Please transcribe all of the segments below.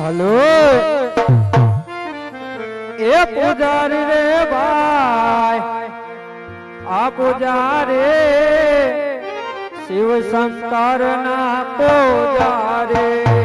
Hello. એ પૂજારી રે ભાઈ આ પૂજારી શિવ શંકર ના પૂજારી.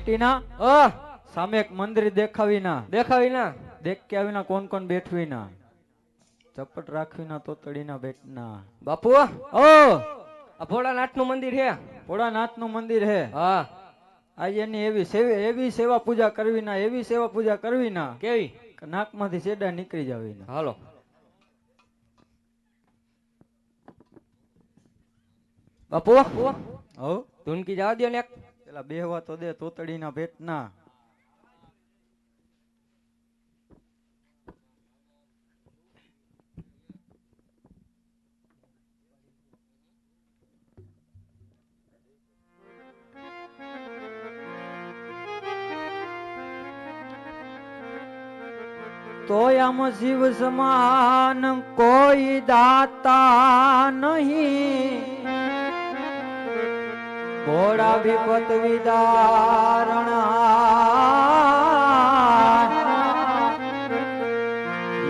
બેટીના અ સામે એક મંદિર દેખાવી ના દેખાવી ના દેખ કે આવીના કોણ કોણ બેઠવી ના ચપટ રાખવી ના તોતડી ના બેટના. બાપુ ઓ! આ ભોળાનાથનું મંદિર હે? ભોળાનાથનું મંદિર હે. હા. આ એની એવી સેવા એવી સેવા પૂજા કરવી ના એવી સેવા પૂજા કરવી ના કેવી? નાક નાકમાંથી સેડા નીકળી જાવી ના હાલો. બાપુ હો? ધૂનકી જવા દો ને એક. પેલા બેહવા તો દે તોતડી ના ભેટના. તોય આમ શિવ સમાન કોઈ દાતા નહીં. ઘોડા વિપત વિદારણ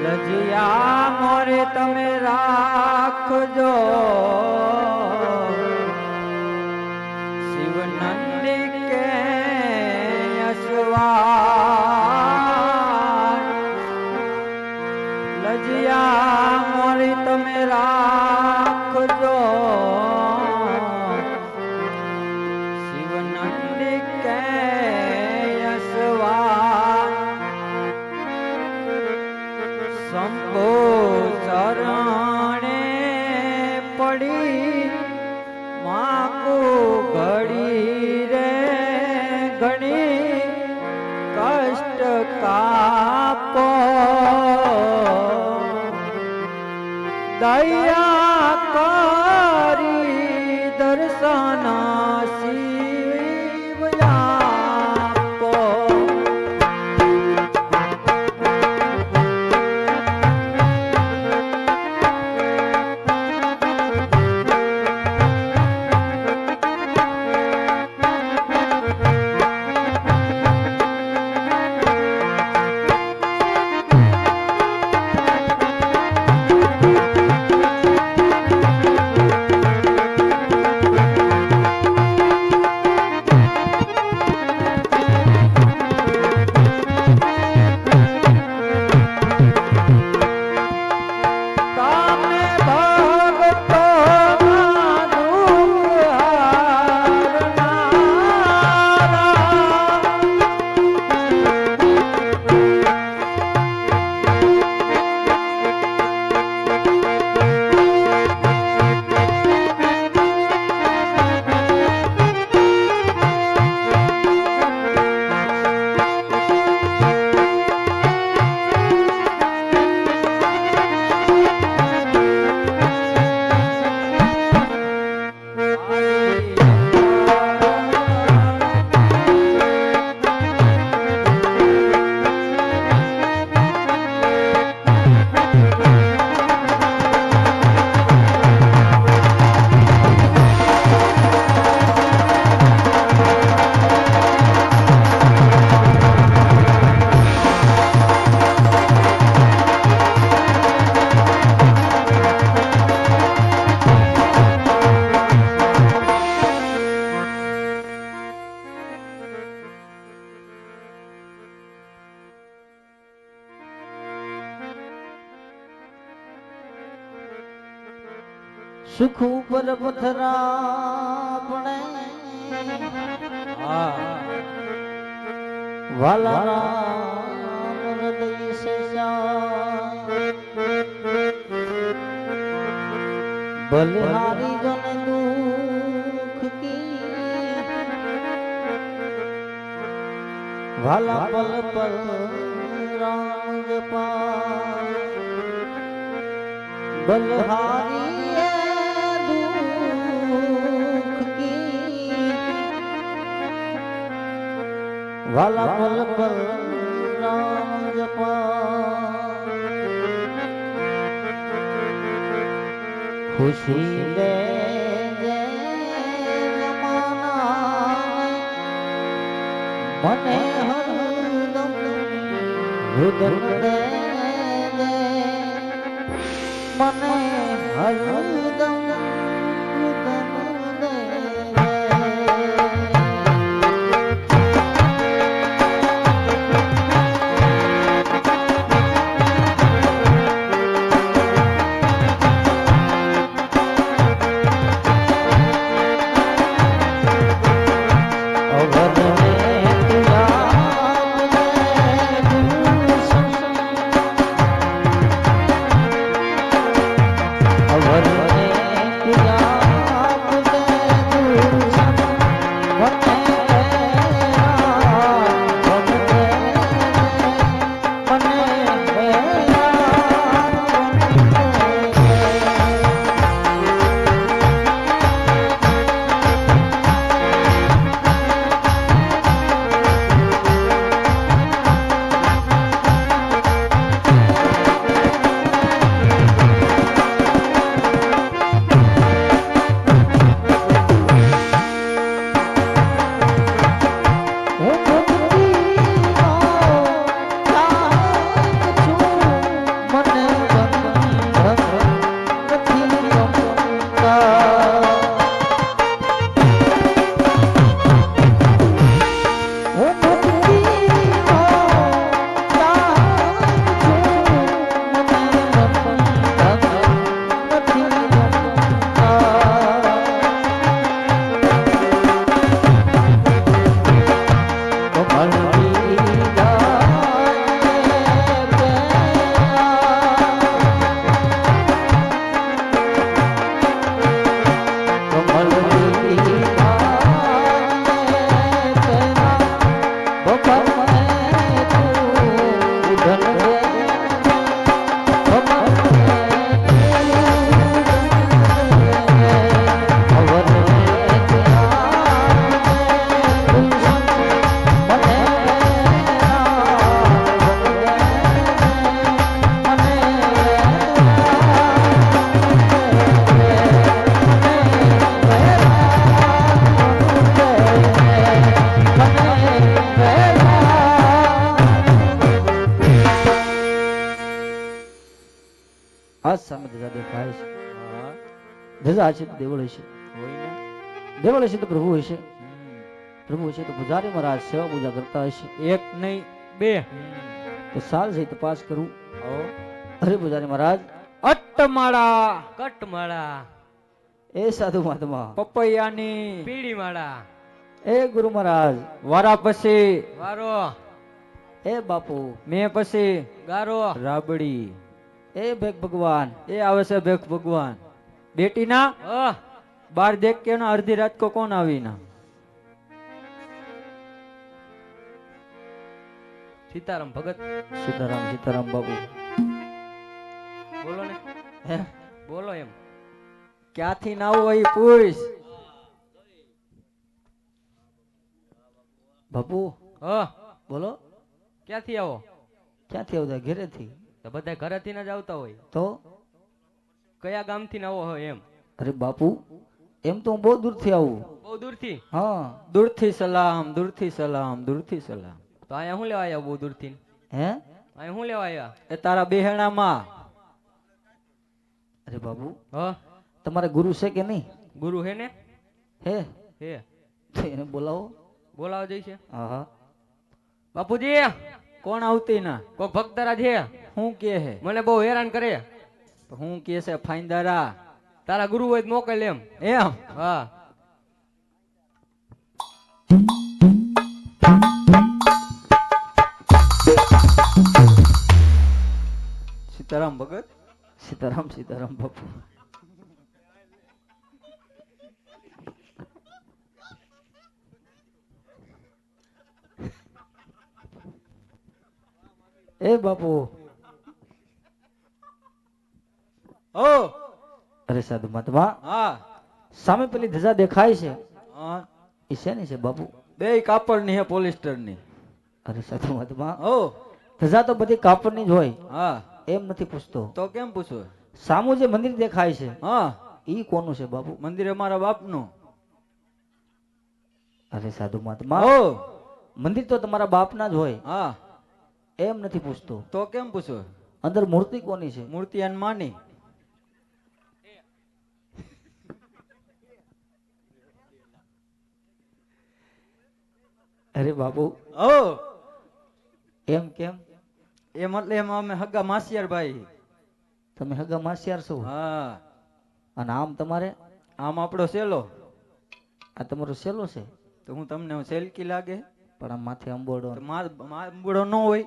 લજિયા મોરે તમે રાખજો. સુખ ઉપર પથરા પડે. હા. વાલા રામ હૃદય સે જાય બલિહારી જન દુઃખ કી વાલા પલ પલ રામ જપા. બલિહારી વાલા પલ પર રામ જપા ખુશી દે મને હરદમ રુદન દે મને હરદમ આ સામે ધજા દેખાય છે. ધજા છે તો દેવળ હશે. દેવળ હશે તો પ્રભુ હશે. પ્રભુ હશે તો પૂજારી મહારાજ સેવા પૂજા કરતા હશે. એક નહીં બે. તો સાલ છે તપાસ કરું. અરે પૂજારી મહારાજ. અટ્ટમાળા કટમાળા. એ સાધુ મહાત્મા. પપૈયાની. પીળી માળા એ ગુરુ મહારાજ. વારા પછી. વારો. એ બાપુ. મેં પછી. ગારો. રાબડી. એ ભેગ ભગવાન એ આવે છે ભેખ ભગવાન. બેટીના ના બાર દેખ કે અડધી રાત કો કોણ આવી ના સીતારામ ભગત. સીતારામ સીતારામ બાબુ. બોલો ને. હે? બોલો એમ. ક્યાંથી ના હોય પૂછ? બાપુ હ. બોલો. ક્યાંથી આવો? ક્યાંથી આવતા? ઘેરેથી. તો બધા ઘરેથી જ આવતા હોય. તો? કયા ગામથી આવો હોય એમ? અરે બાપુ એમ તો હું બહુ દૂરથી આવું. બહુ દૂરથી? હા. દૂરથી સલામ દૂરથી સલામ દૂરથી સલામ. તો અહીંયા શું લેવા આવ્યા બહુ દૂરથી? હે? અહીંયા શું લેવા આવ્યા? એ તારા બેહણામાં. અરે બાપુ હા? તમારે ગુરુ છે કે નહીં? ગુરુ હે ને? હે? હે. એને બોલાવો. બોલાવો જઈશે હા? હા બાપુજી! કોણ આવતી ના કોઈ ભક્તરા છે હું કે હે? મને બહુ હેરાન કરે. હું કે છે ફાઈન્દારા તારા ગુરુ હોય તો મોકલ એમ. એમ? હા. સીતારામ ભગત? સીતારામ સીતારામ બાપુ. એ બાપુ ઓ. અરે સાધુ મહાત્મા હા. સામે પેલી ધજા દેખાય છે. હા. એ શેની છે બાપુ? બે કાપડની હે પોલિસ્ટરની. અરે સાધુ મહાત્મા ઓ. ધજા તો બધી કાપડની જ હોય. હા. એમ નથી પૂછતો. તો કેમ પૂછવું સામું જે મંદિર દેખાય છે હા. ઈ કોનું છે બાપુ? મંદિર અમારા બાપનું. અરે સાધુ મહાત્મા ઓ. મંદિર તો તમારા બાપના જ હોય. હા. એમ નથી પૂછતો. તો કેમ પૂછવું અંદર મૂર્તિ કોની છે? મૂર્તિ અને અરે બાપુ ઓ. એમ કેમ? એ મતલબ એમ અમે હગા માસિયાર ભાઈ. તમે હગા માસિયાર છો? હા. અને આમ તમારે? આમ આપણો સેલો. આ તમારો સેલો છે? તો હું તમને સેલકી લાગે. પણ આમ માથે અંબોડો. અંબોડો ન હોય.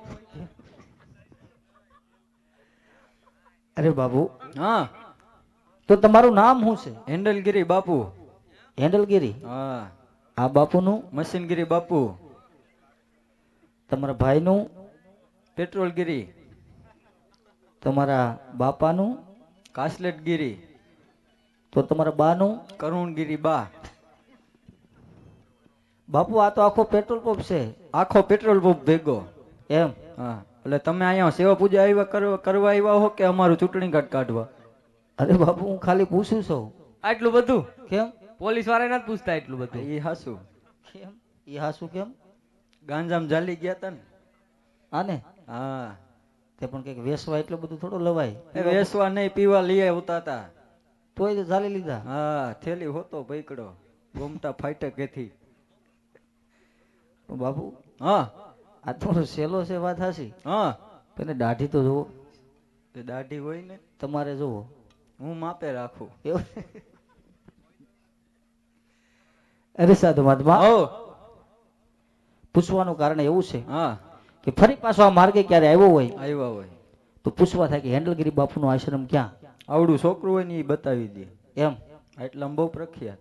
અરે બાબુ. હા. તો તમારું નામ શું છે? હેન્ડલગીરી બાપુ. હેન્ડલગીરી? હા. આ બાપુનું? મશીનગીરી બાપુ. તમારા ભાઈનું? પેટ્રોલગીરી. તમારા બાપાનું? કાસલેટગીરી. તો તમારા બાનું? કરુણગીરી બા. બાપુ આ તો આખો પેટ્રોલ પંપ છે. આખો પેટ્રોલ પંપ ભેગો. એમ? હા. એટલે તમે અહીંયા સેવા પૂજા આવ્યા કરવા આવ્યા હો કે અમારું ચૂંટણી કાર્ડ કાઢવા? અરે બાપુ હું ખાલી પૂછું છું. આટલું બધું? કેમ? પોલીસવાળા નથી પૂછતા એટલું બધું. એ હાસુ. કેમ? એ હાસું કેમ? ગાંજામ જાલી ગયા તા ને. આને? હા. તે પણ કંઈક વેસવા એટલું બધું થોડું લવાય. વેસવા નહીં પીવા લઈ આવતા હતા તોય જાલી લીધા. હા થેલી હોતો ભઈકડો ઘૂમતા ફાઈટર કેથી બાપુ હા. આ થોડો સેલો છે વાત હાસી. હા. પેલે દાઢી તો જુઓ દાઢી હોય ને? તમારે જુઓ હું માપે રાખું. એવું? અરે સાધુ મહાત્મા પૂછવાનું કારણ એવું છે હા. કે ફરી પાછો આ માર્ગે ક્યારે આવ્યો હોય આવ્યો હોય. તો પૂછવા થાય કે હેન્ડલગીરી બાપુનો આશ્રમ ક્યાં? આવડું છોકરું હોય ને એ બતાવી દે. એમ. એટલે બહુ પ્રખ્યાત.